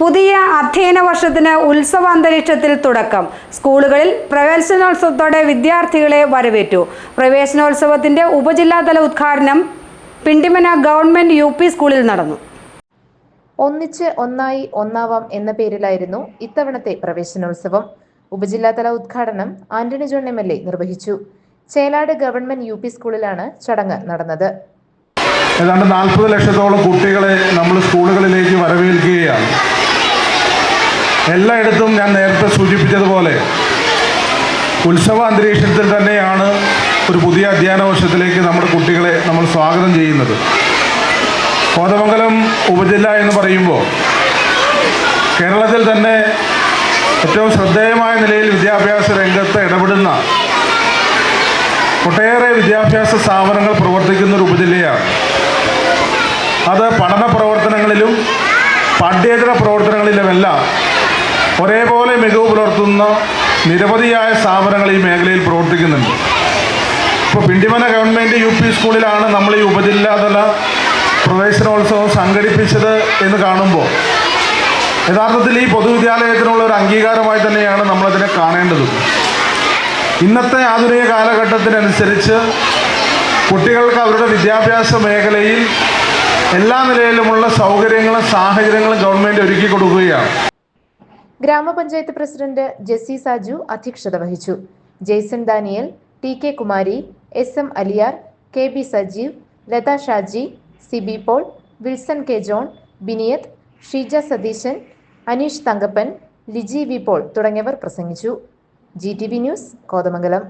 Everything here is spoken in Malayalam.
പുതിയ അധ്യയന വർഷത്തിന് ഉത്സവാന്തരീക്ഷത്തിൽ തുടക്കം. സ്കൂളുകളിൽ പ്രവേശനോത്സവത്തോടെ വിദ്യാർത്ഥികളെ വരവേറ്റു. പ്രവേശനോത്സവത്തിന്റെ ഉപജില്ലാതല ഉദ്ഘാടനം പിണ്ടിമന ഗവൺമെന്റ് യു പി സ്കൂളിൽ നടന്നു. ഒന്നിച്ച് ഒന്നായി ഒന്നാവാം എന്ന പേരിലായിരുന്നു ഇത്തവണത്തെ പ്രവേശനോത്സവം. ഉപജില്ലാതല ഉദ്ഘാടനം Antony John M L A നിർവഹിച്ചു. ചേലാട് ഗവൺമെന്റ് യു പി സ്കൂളിലാണ് ചടങ്ങ് നടന്നത്. ഏതാണ്ട് നാൽപ്പത് ലക്ഷത്തോളം കുട്ടികളെ നമ്മൾ സ്കൂളുകളിലേക്ക് വരവേൽക്കുകയാണ്. എല്ലായിടത്തും ഞാൻ നേരത്തെ സൂചിപ്പിച്ചതുപോലെ ഉത്സവ അന്തരീക്ഷത്തിൽ തന്നെയാണ് ഒരു പുതിയ അധ്യയന വർഷത്തിലേക്ക് നമ്മുടെ കുട്ടികളെ നമ്മൾ സ്വാഗതം ചെയ്യുന്നത്. കോതമംഗലം ഉപജില്ല എന്ന് പറയുമ്പോൾ കേരളത്തിൽ തന്നെ ഏറ്റവും ശ്രദ്ധേയമായ നിലയിൽ വിദ്യാഭ്യാസ രംഗത്ത് ഇടപെടുന്ന ഒട്ടേറെ വിദ്യാഭ്യാസ സ്ഥാപനങ്ങൾ പ്രവർത്തിക്കുന്ന ഒരു ഉപജില്ലയാണ്. അത് പഠന പ്രവർത്തനങ്ങളിലും പാഠ്യേതര പ്രവർത്തനങ്ങളിലുമെല്ലാം ഒരേപോലെ മികവ് പുലർത്തുന്ന നിരവധിയായ സ്ഥാപനങ്ങൾ ഈ മേഖലയിൽ പ്രവർത്തിക്കുന്നുണ്ട്. ഇപ്പോൾ പിണ്ടിമന ഗവൺമെന്റ് യു പി സ്കൂളിലാണ് നമ്മൾ ഈ ഉപജില്ലാതല പ്രവേശനോത്സവം സംഘടിപ്പിച്ചത് എന്ന് കാണുമ്പോൾ യഥാർത്ഥത്തിൽ ഈ പൊതുവിദ്യാലയത്തിനുള്ള ഒരു അംഗീകാരമായി തന്നെയാണ് നമ്മളതിനെ കാണേണ്ടത്. ഇന്നത്തെ ആധുനിക കാലഘട്ടത്തിനനുസരിച്ച് കുട്ടികൾക്ക് അവരുടെ വിദ്യാഭ്യാസ മേഖലയിൽ എല്ലാ നിലയിലുമുള്ള സൗകര്യങ്ങളും സാഹചര്യങ്ങളും ഗവൺമെന്റ് ഒരുക്കി കൊടുക്കുകയാണ് ഗ്രാമപഞ്ചായത്ത് പ്രസിഡന്റ് ജെസ്സി സാജു അധ്യക്ഷത വഹിച്ചു. Jaison Daniel T K Kumari S M Aliyar K B Sajeev Latha Shaji Sibi Paul Wilson K John Biniyath Sheeja Satheesan Aneesh Thankappan Liji V Paul തുടങ്ങിയവർ പ്രസംഗിച്ചു. G T V news Kothamangalam.